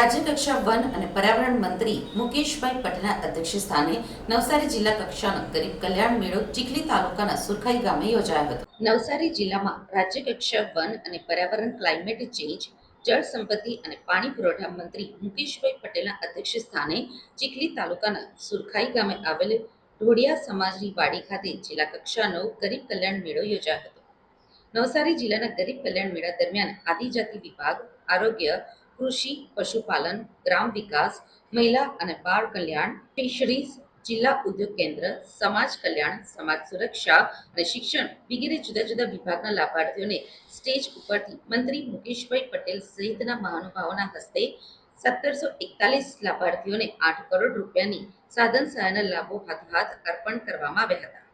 રાજ્યકક્ષા one અને પર્યાવરણ મંત્રી મુકેશભાઈ પટેલના અધ્યક્ષ સ્થાને નવસારી જિલ્લા કક્ષાનો ગરીબ કલ્યાણ મેળો ચીખલી તાલુકાના સુરખાઈ ગામે યોજાયો હતો. નવસારી જિલ્લામાં રાજ્યકક્ષા વન અને પર્યાવરણ ક્લાઇમેટ ચેન્જ, જળ સંપત્તિ અને પાણી પુરવઠા મંત્રી મુકેશભાઈ પટેલના અધ્યક્ષ સ્થાને ચીખલી તાલુકાના સુરખાઈ ગામે આવેલ ઢોડિયા સમાજની વાડી ખાતે જિલ્લા કક્ષાનો ગરીબ કલ્યાણ મેળો યોજાયો હતો. નવસારી જિલ્લાના ગરીબ કલ્યાણ મેળા દરમિયાન આદિજાતિ વિભાગ, આરોગ્ય કૃષિ, પશુપાલન, ગ્રામ વિકાસ, મહિલા અને બાળ કલ્યાણ ફિશરીઝ જિલ્લા ઉદ્યોગ કેન્દ્ર, સમાજ કલ્યાણ, સમાજ સુરક્ષા અને શિક્ષણ વગેરે જુદા જુદા વિભાગના લાભાર્થીઓને સ્ટેજ ઉપરથી મંત્રી મુકેશભાઈ પટેલ સહિતના મહાનુભાવોના હસ્તે સત્તરસો એકતાલીસ લાભાર્થીઓને આઠ કરોડ રૂપિયાની સાધન સહાયના લાભો હાથ હાથ અર્પણ કરવામાં આવ્યા હતા.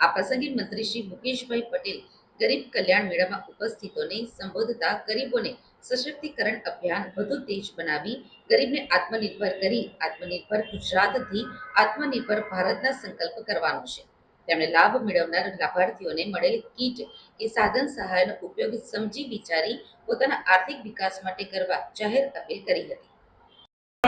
આ પ્રસંગે મંત્રી શ્રી મુકેશભાઈ પટેલ ગરીબ કલ્યાણ મેળામાં ઉપસ્થિતોને સંબોધતા ગરીબોને સશક્તિકરણ અભિયાન વધુ તેજ બનાવી, ગરીબને આત્મનિર્ભર કરી, આત્મનિર્ભર ગુજરાતથી આત્મનિર્ભર ભારતના સંકલ્પ કરવાનો છે. તેમણે લાભ મેળવનાર લાભાર્થીઓને મળેલ કીટ કે સાધન સહાયનો ઉપયોગ સમજી વિચારી પોતાના આર્થિક વિકાસ માટે કરવા જાહેર અપીલ કરી હતી.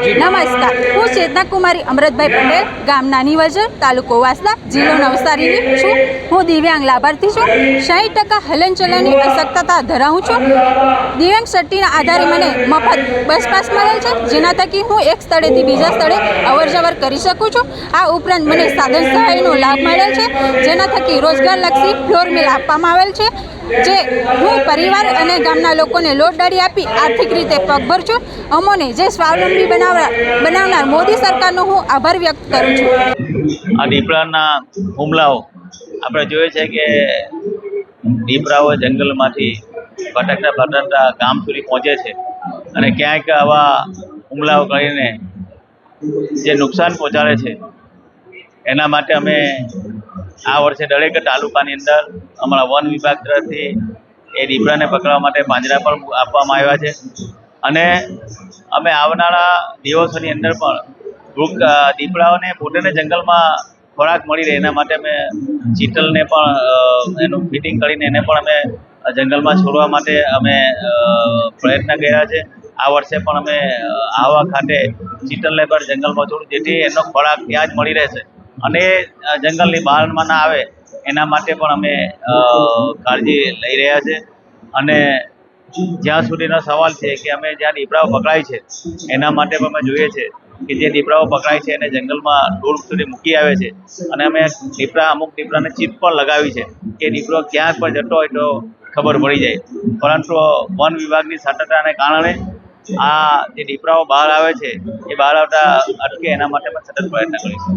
નમસ્કાર. હું ચેતના કુમારી અમૃતભાઈ પટેલ ગામ નાની વજર તાલુકો વાસદા જિલ્લો નવસારીની છું. હું દિવ્યાંગ લાભાર્થી છું. સાહીઠ ટકા હલનચલનની અશક્તતા ધરાવું છું. દિવ્યાંગ સટ્ટીના આધારે મને મફત બસ પાસ મળેલ છે, જેના થકી હું એક સ્થળેથી બીજા સ્થળે અવર કરી શકું છું. આ ઉપરાંત મને સાધન સહાયનો લાભ મળેલ છે, જેના થકી રોજગારલક્ષી ફ્લોર મિલ આપવામાં આવેલ છે. જે હું પરિવાર અને ગામના લોકોને લોટદારી આપી આર્થિક રીતે પગભર છું. અમોને જે સ્વાવલંબી બનાવવા બનાવનાર મોદી સરકારનો હું આભાર વ્યક્ત કરું છું. આ દીપડાના હુમલાઓ આપણે જોઈએ છે કે દીપડાઓ જંગલમાંથી ભટકતા ભટકતા ગામ સુધી પહોંચે છે અને ક્યાંક આવા હુમલાઓ કરીને જે નુકસાન પહોંચાડે છે, એના માટે અમે આ વર્ષે દરેક તાલુકાની અંદર અમારા વન વિભાગ તરફથી એ દીપડાને પકડવા માટે પાંજરા પણ આપવામાં આવ્યા છે. અને અમે આવનારા દિવસોની અંદર પણ દીપડાઓને પોતાને જંગલમાં ખોરાક મળી રહે એના માટે અમે ચીતલને પણ એનું ફિટિંગ કરીને એને પણ અમે જંગલમાં છોડવા માટે અમે પ્રયત્ન કર્યા છે. આ વર્ષે પણ અમે આવવા ખાતે ચીતલને પણ જંગલમાં છોડું જેથી એનો ખોરાક ત્યાં જ મળી રહેશે અને જંગલની બહારમાં ના આવે, એના માટે પણ અમે કાળજી લઈ રહ્યા છે. અને જ્યાં સુધીનો સવાલ છે કે અમે જ્યાં દીપડાઓ પકડાય છે, એના માટે પણ અમે જોઈએ છે કે જે દીપડાઓ પકડાય છે એને જંગલમાં દૂર સુધી મૂકી આવે છે. અને અમે દીપડા, અમુક દીપડાને ચીપ પણ લગાવી છે કે દીપડો ક્યાંક પણ જતો હોય તો ખબર પડી જાય. પરંતુ વન વિભાગની સતર્કતાને કારણે આ જે દીપડાઓ બહાર આવે છે, એ બહાર આવતા અટકે એના માટે પણ સતત પ્રયત્ન કરીશું.